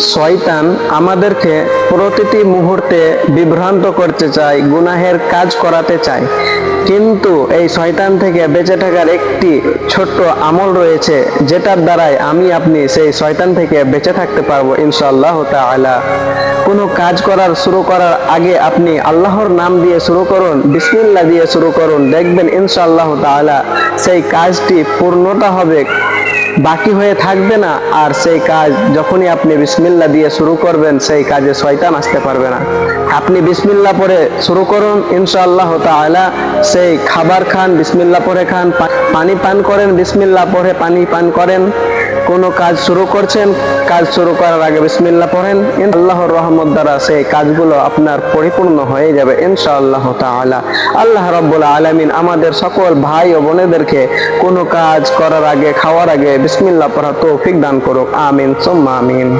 শয়তান আমাদেরকে প্রতিটি মুহূর্তে বিভ্রান্ত করতে চায়, গুনাহের কাজ করাতে চায়। কিন্তু এই শয়তান থেকে বেঁচে থাকার একটি ছোট্ট আমল রয়েছে, যেটার দ্বারাই আমি, আপনি সেই শয়তান থেকে বেঁচে থাকতে পারব ইনশাআল্লাহ তাআলা। কোনো কাজ করার, শুরু করার আগে আপনি আল্লাহর নাম দিয়ে শুরু করুন, বিসমিল্লাহ দিয়ে শুরু করুন, দেখবেন ইনশাআল্লাহ তাআলা সেই কাজটি পূর্ণতা হবে বাকি হয়ে থাকবে না, আর সেই কাজ যখনই আপনি বিসমিল্লা দিয়ে শুরু করবেন, সেই কাজে শয়তান আসতে পারবে না। আপনি বিসমিল্লা পরে শুরু করুন, ইনশাআল্লাহ তাআলা। সেই খাবার খান, বিসমিল্লা পরে খান পানি পান করেন, বিসমিল্লা পরে পানি পান করেন। কোনো কাজ শুরু করছেন, কাজ শুরু করার আগে বিসমিল্লা পড়েন। আল্লাহর রহমত দ্বারা সেই কাজগুলো আপনার পরিপূর্ণ হয়ে যাবে, ইনশাআল্লাহ তাআলা। আল্লাহ রাব্বুল আলামিন আমাদের সকল ভাই ও বোনেদেরকে কোনো কাজ করার আগে, খাওয়ার আগে বিসমিল্লা পড়া তৌফিক দান করুক। আমিন, সুম্মা আমিন।